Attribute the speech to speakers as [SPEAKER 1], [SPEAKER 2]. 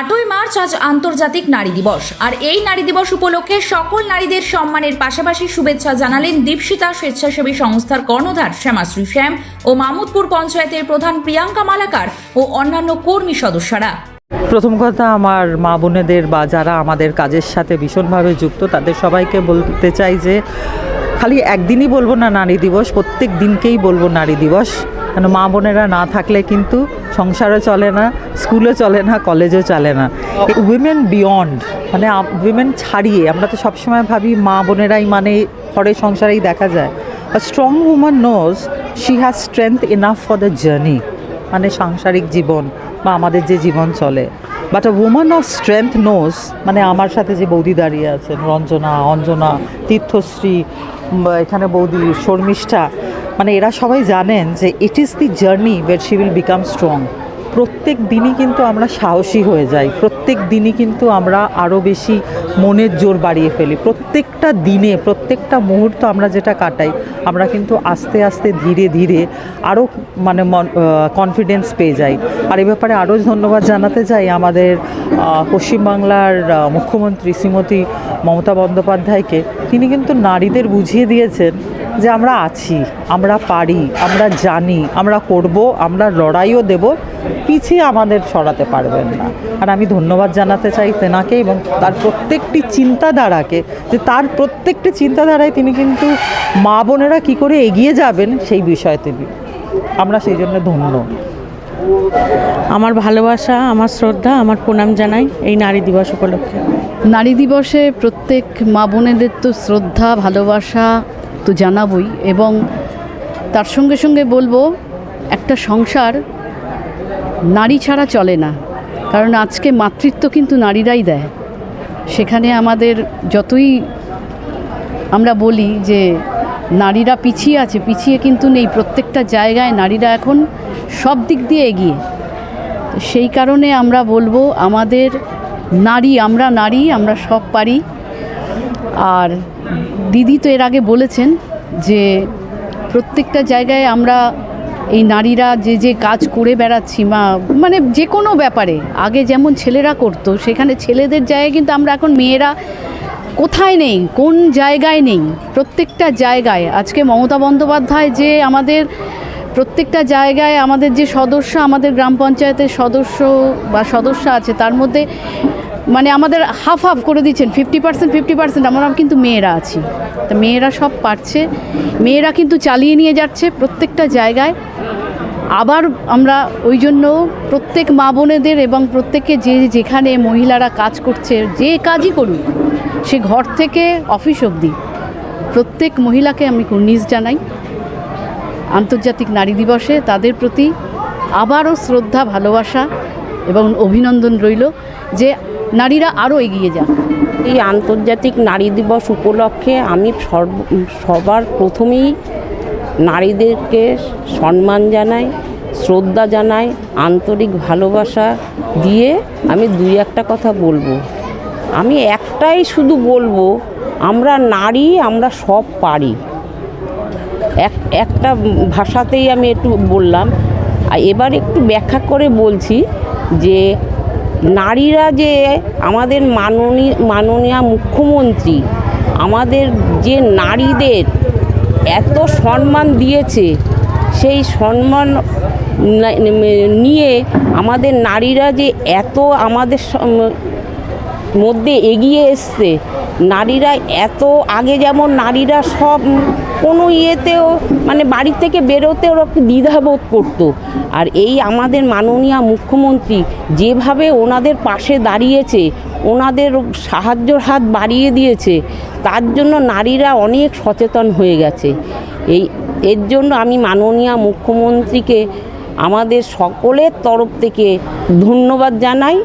[SPEAKER 1] আটই মার্চ আজ আন্তর্জাতিক নারী দিবস। আর এই নারী দিবস উপলক্ষে সকল নারীদের সম্মানের পাশাপাশি শুভেচ্ছা জানালেন দীপশিতা স্বেচ্ছাসেবী সংস্থার কর্ণধার শ্যামাশ্রী শ্যাম ও মামুদপুর পঞ্চায়েতের প্রধান প্রিয়াঙ্কা মালাকার ও অন্যান্য কর্মী সদস্যরা।
[SPEAKER 2] প্রথম কথা, আমার মা বোনেদের বা যারা আমাদের কাজের সাথে ভীষণভাবে যুক্ত, তাদের সবাইকে বলতে চাই যে, খালি একদিনই বলব না নারী দিবস, প্রত্যেক দিনকেই বলব নারী দিবস। কেন মা বোনেরা না থাকলে কিন্তু সংসারও চলে না, স্কুলও চলে না, কলেজও চলে না। উইমেন বিয়ন্ড মানে উইমেন ছাড়িয়ে, আমরা তো সবসময় ভাবি মা বোনেরাই মানে ঘরে সংসারেই দেখা যায়। Strong woman knows she has strength enough for the journey মানে সাংসারিক জীবন বা আমাদের যে জীবন চলে। But a woman of strength knows মানে আমার সাথে যে বৌদি দাঁড়িয়ে আছেন, রঞ্জনা, অঞ্জনা, তীর্থশ্রী এখানে বৌদি, শর্মিষ্ঠা মানে এরা সবাই জানেন যে it is the journey where she will become strong প্রত্যেক দিনই কিন্তু আমরা সাহসী হয়ে যাই। প্রত্যেক দিনই কিন্তু আমরা আরও বেশি মনের জোর বাড়িয়ে ফেলি। প্রত্যেকটা দিনে, প্রত্যেকটা মুহূর্ত আমরা যেটা কাটাই, আমরা কিন্তু আস্তে আস্তে ধীরে ধীরে আরও মানে কনফিডেন্স পেয়ে যাই। আর এ ব্যাপারে আরও ধন্যবাদ জানাতে চাই আমাদের পশ্চিমবাংলার মুখ্যমন্ত্রী শ্রীমতী মমতা বন্দ্যোপাধ্যায়কে, তিনি কিন্তু নারীদের বুঝিয়ে দিয়েছেন যে আমরা আছি, আমরা পারি, আমরা জানি, আমরা করব, আমরা লড়াইও দেব, পিছিয়ে আমাদের সরাতে পারবেন না। আর আমি ধন্যবাদ জানাতে চাই তেনাকে এবং তার প্রত্যেকটি চিন্তাধারাকে যে তার প্রত্যেকটি চিন্তাধারায় তিনি কিন্তু মা বোনেরা কী করে এগিয়ে যাবেন সেই বিষয়ে তিনি। আমরা সেই জন্য ধন্য।
[SPEAKER 3] আমার ভালোবাসা, আমার শ্রদ্ধা, আমার প্রণাম জানাই এই নারী দিবস উপলক্ষে।
[SPEAKER 4] নারী দিবসে প্রত্যেক মা বোনেদের তো শ্রদ্ধা, ভালোবাসা তো জানাবই এবং তার সঙ্গে সঙ্গে বলব, একটা সংসার নারী ছাড়া চলে না। কারণ আজকে মাতৃত্ব কিন্তু নারীরাই দেয়। সেখানে আমাদের যতই আমরা বলি যে, নারীরা পিছিয়ে আছে, পিছিয়ে কিন্তু নেই। প্রত্যেকটা জায়গায় নারীরা এখন সব দিক দিয়ে এগিয়ে। সেই কারণে আমরা বলব, আমাদের নারী, আমরা নারী, আমরা সব পারি। আর দিদি তো এর আগে বলেছেন যে প্রত্যেকটা জায়গায় আমরা এই নারীরা যে যে কাজ করে বেড়াচ্ছি মা মানে যে কোনো ব্যাপারে, আগে যেমন ছেলেরা করতো, সেখানে ছেলেদের জায়গায় কিন্তু আমরা এখন মেয়েরা কোথায় নেই, কোন জায়গায় নেই, প্রত্যেকটা জায়গায়। আজকে মমতা বন্দ্যোপাধ্যায় যে আমাদের প্রত্যেকটা জায়গায় আমাদের যে সদস্য, আমাদের গ্রাম পঞ্চায়েতের সদস্য বা সদস্য আছে, তার মধ্যে মানে আমাদের হাফ হাফ করে দিচ্ছেন ফিফটি পার্সেন্ট ফিফটি পার্সেন্ট আমরা কিন্তু মেয়েরা আছি। তা মেয়েরা সব পারছে। মেয়েরা কিন্তু চালিয়ে নিয়ে যাচ্ছে প্রত্যেকটা জায়গায়। আবার আমরা ওই জন্য প্রত্যেক মা বোনেদের এবং প্রত্যেকে যে যেখানে মহিলারা কাজ করছে, যে কাজই করুক, সে ঘর থেকে অফিস অবধি প্রত্যেক মহিলাকে আমি কুর্নিশ জানাই। আন্তর্জাতিক নারী দিবসে তাদের প্রতি আবারও শ্রদ্ধা, ভালোবাসা এবং অভিনন্দন রইল যে নারীরা আরও এগিয়ে যান।
[SPEAKER 3] এই আন্তর্জাতিক নারী দিবস উপলক্ষে আমি সর্ব সবার প্রথমেই নারীদেরকে সম্মান জানাই, শ্রদ্ধা জানাই, আন্তরিক ভালোবাসা দিয়ে আমি দুই একটা কথা বলব। আমি একটাই শুধু বলব, আমরা নারী, আমরা সব পারি। এক, একটা ভাষাতেই আমি একটু বললাম। আর এবার একটু ব্যাখ্যা করে বলছি যে নারীরা যে আমাদের মাননী মাননীয় মুখ্যমন্ত্রী আমাদের যে নারীদের এত সম্মান দিয়েছে, সেই সম্মান নিয়ে আমাদের নারীরা যে এত আমাদের মধ্যে এগিয়ে এসছে নারীরা এত আগে যেমন নারীরা সব কোনো ইয়েতেও মানে বাড়ি থেকে বেরোতে ওরা দ্বিধাবোধ করতো। আর এই আমাদের মাননীয় মুখ্যমন্ত্রী যেভাবে ওনাদের পাশে দাঁড়িয়েছে, ওনাদের সাহায্যর হাত বাড়িয়ে দিয়েছে, তার জন্য নারীরা অনেক সচেতন হয়ে গেছে। এই, এর জন্য আমি মাননীয় মুখ্যমন্ত্রীকে আমাদের সকলের তরফ থেকে ধন্যবাদ জানাই।